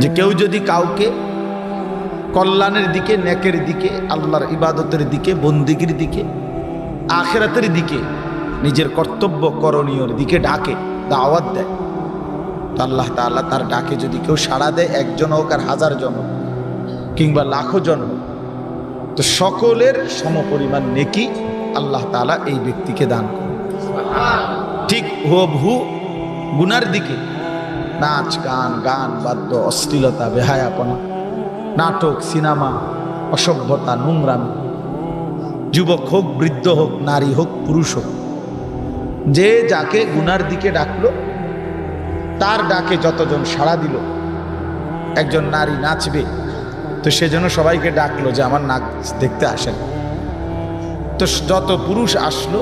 যে কেউ যদি কাউকে কল্যাণের দিকে, নেকের দিকে, আল্লাহর ইবাদতের দিকে, বন্দিগির দিকে, আখেরাতের দিকে, নিজের কর্তব্য করণীয়র দিকে ডাকে, দাওয়াত দেয়, তো আল্লাহ তাআলা তার ডাকে যদি কেউ সাড়া দেয়, একজন হোক আর হাজার জন কিংবা লাখো জন তো সকলের সমপরিমাণ নেকি আল্লাহ তাআলা এই ব্যক্তিকে দান করে ঠিক হু গুনার দিকে নাচ, গান গান, বাদ্য, অশ্লীলতা, বেহায়াপনা, নাটক, সিনেমা, অসভ্যতা, নোংরামি। যুবক হোক, বৃদ্ধ হোক, নারী হোক, পুরুষ হোক, যে যাকে গুনার দিকে ডাকলো, তার ডাকে যতজন সাড়া দিল, একজন নারী নাচবে, তো সেজন্য সবাইকে ডাকলো যে আমার নাচ দেখতে আসেন। তো যত পুরুষ আসলো,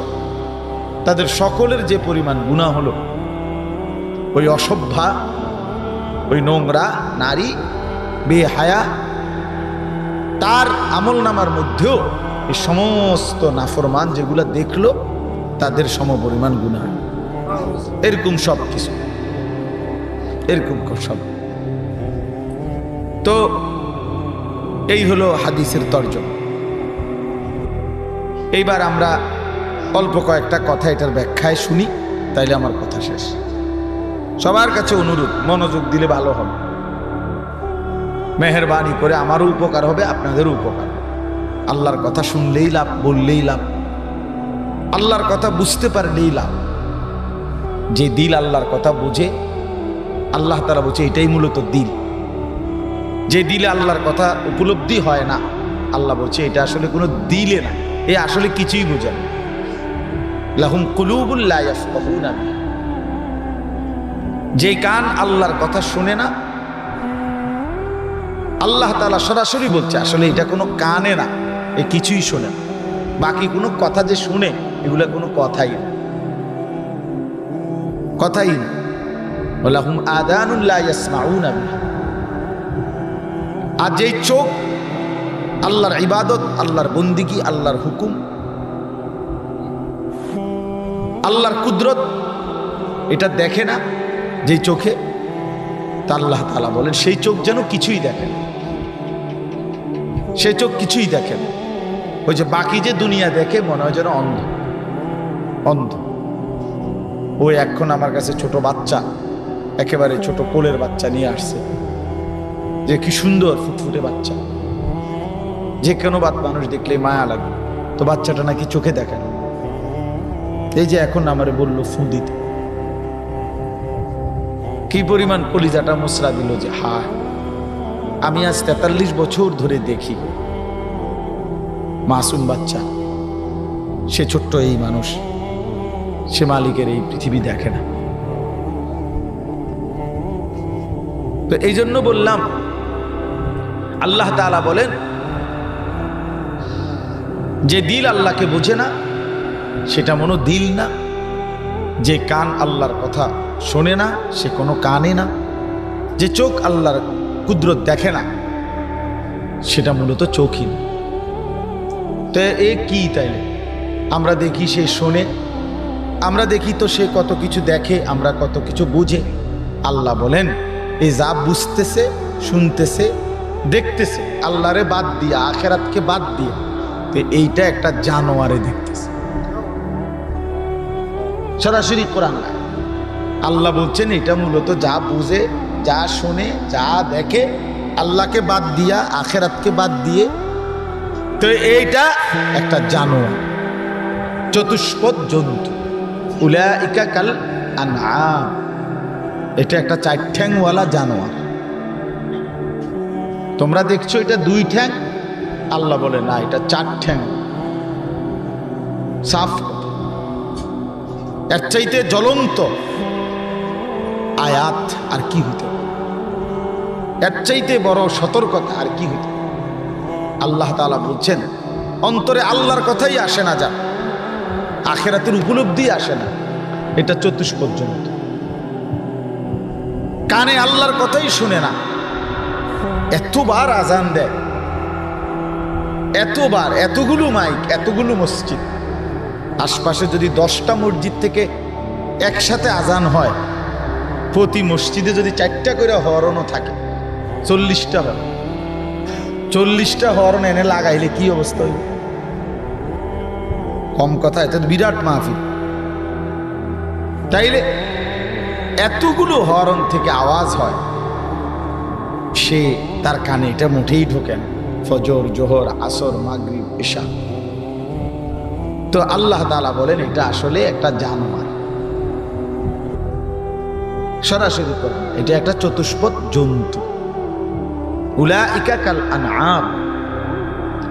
তাদের সকলের যে পরিমাণ গুণা হলো ওই অসভ্যা, ওই নোংরা নারী, বেহায়া, তার আমল নামার মধ্যেও এই সমস্ত নাফরমান যেগুলো দেখল, তাদের সমপরিমাণ গুণা এরকম সব কিছু। এরকম সব। তো এই হলো হাদিসের তর্জমা। এইবার আমরা অল্প কয়েকটা কথা এটার ব্যাখ্যায় শুনি, তাইলে আমার কথা শেষ। সবার কাছে অনুরোধ, মনোযোগ দিলে ভালো হবে। মেহরবানি করে আমারও উপকার হবে, আপনাদেরও উপকার। আল্লাহর কথা শুনলেই লাভ, বললেই লাভ। আল্লাহর কথা বুঝতে পারলেই লাভ। যে দিল আল্লাহর কথা বুঝে, আল্লাহ তারা বলছে এটাই মূলত দিল। যে দিলে আল্লাহর কথা উপলব্ধি হয় না, আল্লাহ বলছে এটা আসলে কোনো দিলে না। এ আসলে কিছুই বোঝে না। লাহুম কুলুবুল্লাহ। যে কান আল্লাহর কথা শুনে না, আল্লাহ তাআলা সরাসরি বলছে, আসলে এটা কোনো কানে না, এ কিছুই শোনে না। বাকি কোনো কথা যে শুনে, এগুলো কোনো কথাই না। কথাই না। ওলাহুম আদানুল্লাহ ইয়াসমাউনা। আর যেই চোখ, আল্লাহর ইবাদত, আল্লাহর বন্দিগি, আল্লাহর হুকুম, আল্লাহর কুদরত, এটা দেখে না যেই চোখে তা আল্লাহ তালা বলেন, সেই চোখ যেন কিছুই দেখেন সেই চোখ কিছুই দেখেন ওই যে বাকি যে দুনিয়া দেখে, মনে হয় যেন অন্ধ। অন্ধ। ওই এখন আমার কাছে ছোট বাচ্চা, একেবারে ছোট কোলের বাচ্চা নিয়ে আসছে। যে কি সুন্দর ফুটফুটে বাচ্চা। যে কোনো বাত মানুষ দেখলে মায়া লাগে। তো বাচ্চাটা নাকি চোখে দেখে না। এই যে এখন আমারে বলল, ফু দিতে। কি পরিমাণ কলিজাটা মুসরা দিল যে হা আমি আজ তেতাল্লিশ বছর ধরে দেখি মাসুম বাচ্চা। সে ছোট্ট এই মানুষ, সে মালিকের এই পৃথিবী দেখে না। তো এই জন্য বললাম, আল্লাহ তাআলা বলেন, যে দিল আল্লাহকে বোঝে না, সেটা মনো দিল না, যে কান আল্লাহর কথা শোনে না, সে কোনো কানে না। যে চোখ আল্লাহর কুদরত দেখে না, সেটা মূলত চোখই তো এ কি তাইলে? আমরা দেখি সে শোনে, আমরা দেখি তো সে কত কিছু দেখে, আমরা কত কিছু বুঝে। আল্লাহ বলেন এই যা বুঝতেছে, শুনতেছে, দেখতেছে, আল্লাহরে বাদ দিয়া, আখেরাতকে বাদ দিয়া, তো এইটা একটা জানোয়ারে দেখতেছে। সরাসরি কোরআন না আল্লাহ বলছেন, এটা মূলত যা বুঝে, যা শোনে, যা দেখে, আল্লাহকে বাদ দিয়া, আখেরাতকে বাদ দিয়ে। তো এইটা একটা জানোয়ার, চতুষ্পদ জন্তু। উলাইকা কাল আনআম। এটা একটা চার ঠ্যাংওয়ালা জানোয়ার। তোমরা দেখছ এটা দুই ঠ্যাং? আল্লাহ বলে, না, এটা চার ঠ্যাং। সাফ। এর চাইতে জ্বলন্ত। আয়াত আর কি হইতে? এর চাইতে বড় সতর্কতা আর কি হইতে? আল্লাহ তাআলা বলছেন, অন্তরে আল্লাহর কথাই আসে না যা, আখেরাতের উপলব্ধি আসে না। এটা চতুষ পর্যন্ত। কানে আল্লাহর কথাই শুনে না। এতবার আজান দেয়। এতবার, এতগুলো মাইক, এতগুলো মসজিদ। আশপাশে যদি দশটা মসজিদ থেকে একসাথে আজান হয় প্রতি মসজিদে যদি চারটা করে হরণও থাকে, চল্লিশটা হরণ। চল্লিশটা হর্ন এনে লাগাইলে কি অবস্থা হইব? কম কথা, এটা বিরাট মাহফিল। তাইলে এতগুলো হরণ থেকে আওয়াজ হয়, সে তার কানে এটা মুঠেই ঢোকেন ফজর, জোহর, আসর, মাগরিব, এশা। তো আল্লাহ তালা বলেন, এটা আসলে একটা জানোয়ার। সরাসরি করেন এটা একটা চতুষ্পদ জন্তু। উলা ইকা কাল আনআম।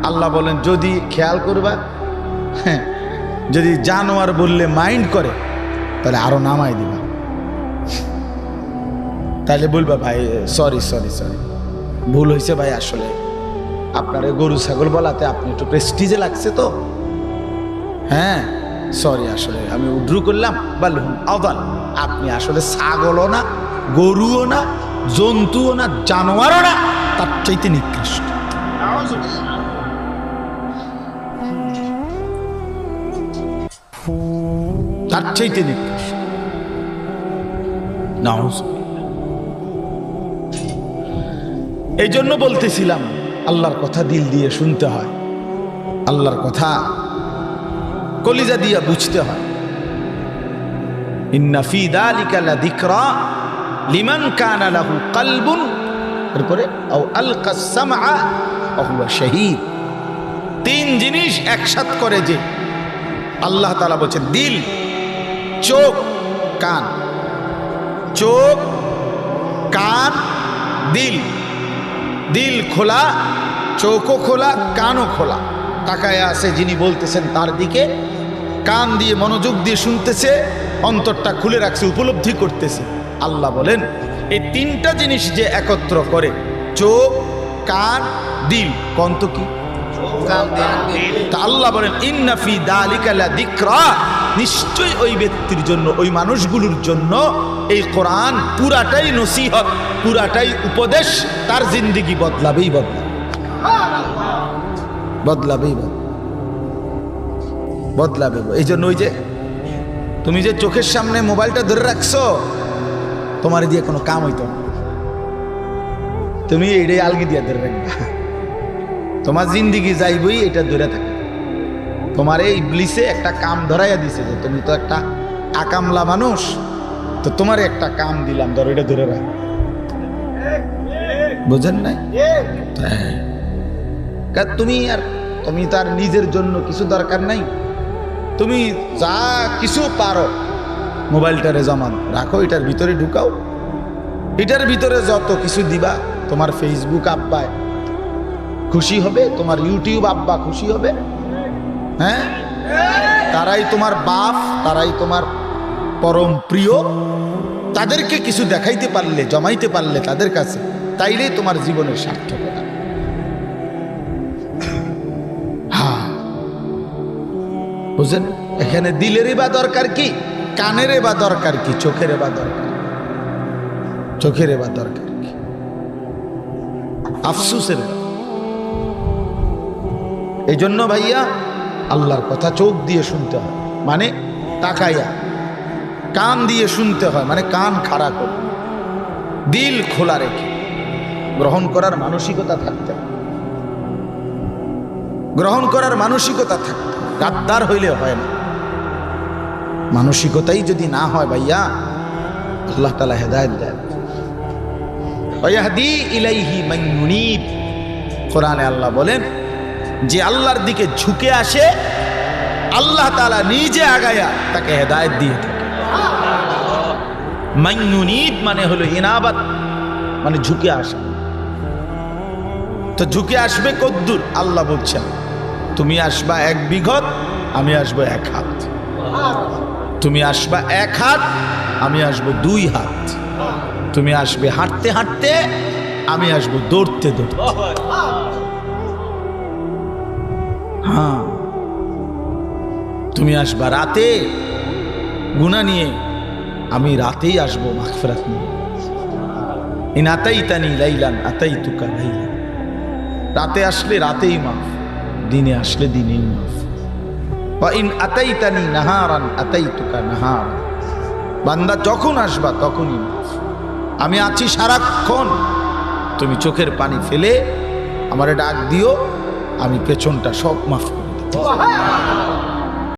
আল্লাহ বলেন, যদি খেয়াল করবা হ্যাঁ যদি জানোয়ার বললে মাইন্ড করে, তাহলে আরও নামাই দিবা। তাহলে বলবা, ভাই, সরি সরি সরি, ভুল হয়েছে ভাই আসলে। আপনার গরু, ছাগল বলাতে আপনি একটু প্রেস্টিজে লাগছে তো। হ্যাঁ সরি আসলে, আমি উড্রু করলাম বলুন আদাল। আপনি আসলে ছাগলও না, গরুও না, জন্তুও না, জানোয়ারও না, তার চাইতে নিকৃষ্ট। তার চাইতে নিকৃষ্ট। এই জন্য বলতেছিলাম, আল্লাহর কথা দিল দিয়ে শুনতে হয়। আল্লাহর কথা কলিজা দিয়া বুঝতে হয়। ইন্না ফি দালিকা লাযিকরা লিমান কানা লাহু কলবুন। এরপরে, আও আলকা সামআ ওয়া হুয়া শাহীদ। তিন জিনিস একসাথ করে যে, আল্লাহ তাআলা বলেছেন, দিল, চোখ, কান। চোখ, কান, দিল। দিল খোলা, চোখও খোলা, কানও খোলা। তাকায় আছে যিনি বলতেছেন তার দিকে, কান দিয়ে মনোযোগ দিয়ে শুনতেছে। অন্তরটা খুলে রাখছে উপলব্ধি করতেছে। আল্লাহ বলেন এই তিনটা জিনিস যে একত্র করে চোখ কান দিল কন্ত কি? আল্লাহ বলেন ইন্নাফি দালিকালা দিকরা। নিশ্চয়ই ওই ব্যক্তির জন্য ওই মানুষগুলোর জন্য এই কোরআন পুরাটাই নসিহত পুরাটাই উপদেশ তার জিন্দিগি বদলাবেই বদলাবে। বদলাবেই বদলাবে। বদলাবে। এই জন্য ওই যে তুমি যে চোখের সামনে মোবাইলটা ধরে রাখছো তোমার দিয়ে কোনো কাম হইতো না। তুমি এইটাই আলগি দিয়ে ধরে রাখবা। তোমার জিন্দিগি যাইবই এটা ধরে থাকে তোমার এই ব্লিসে একটা কাম ধরাইয়া দিছে যে তুমি তো একটা আকামলা মানুষ তো তোমার একটা কাম দিলাম ধরো এটা ধরে রাখ। বুঝেন নাই? হ্যাঁ। তুমি আর তুমি তার নিজের জন্য কিছু দরকার নাই। তুমি যা কিছু পারো, মোবাইলটারে জমান রাখো, এটার ভিতরে ঢুকাও। এটার ভিতরে যত কিছু দিবা, তোমার ফেসবুক আব্বায় খুশি হবে, তোমার ইউটিউব আব্বা খুশি হবে। হ্যাঁ? তারাই তোমার বাপ, তারাই তোমার পরম প্রিয়। তাদেরকে কিছু দেখাইতে পারলে, জমাইতে পারলে তাদের কাছে, তাইলেই তোমার জীবনের সার্থকতা বুঝলেন এখানে দিলেরই বা দরকার কি? কানেরই বা দরকার কি? চোখের বা দরকার চোখের বা দরকার কি? আফসুসের এই জন্য ভাইয়া, আল্লাহর কথা চোখ দিয়ে শুনতে হয়। মানে তাকাইয়া, কান দিয়ে শুনতে হয়। মানে কান খাড়া করে। দিল খোলা রেখে। গ্রহণ করার মানসিকতা থাকতে। গ্রহণ করার মানসিকতা থাকতে। গাদ্দার হইলে হয় না। মানসিকতাই যদি না হয় ভাইয়া, আল্লাহ তালা হেদায়ত ইলাইহি কোরআনে আল্লাহ বলেন, যে আল্লাহর দিকে ঝুঁকে আসে, আল্লাহ তাআলা নিজে আগায়া তাকে হেদায়েত দিয়ে থাকে। মাইনুনিব মানে হলো ইনাবাত মানে ঝুঁকে আসা। তো ঝুঁকে আসবে কদ্দুর আল্লাহ বলছেন তুমি আসবা এক বিঘত, আমি আসব এক হাত। তুমি আসবা এক হাত, আমি আসব দুই হাত। তুমি আসবে হাঁটতে হাঁটতে, আমি আসব দৌড়তে দৌড়তে। হ্যাঁ তুমি আসবা রাতে গুণা নিয়ে, আমি রাতেই আসব মাগফিরাত নিয়ে। ইন আতাইতানি লাইলান, আতাইতুকা লাইলান। রাতে আসলে রাতেই মাফ দিনে আসলে দিনেই মাফ। বা ইন আতাইতানি নাহারান আতাইতুকা নাহার বান্দা যখন আসবা তখনই মাফ। আমি আছি সারাক্ষণ। তুমি চোখের পানি ফেলে আমারে ডাক দিও আমি পেছনটা সব মাফ করে দিতে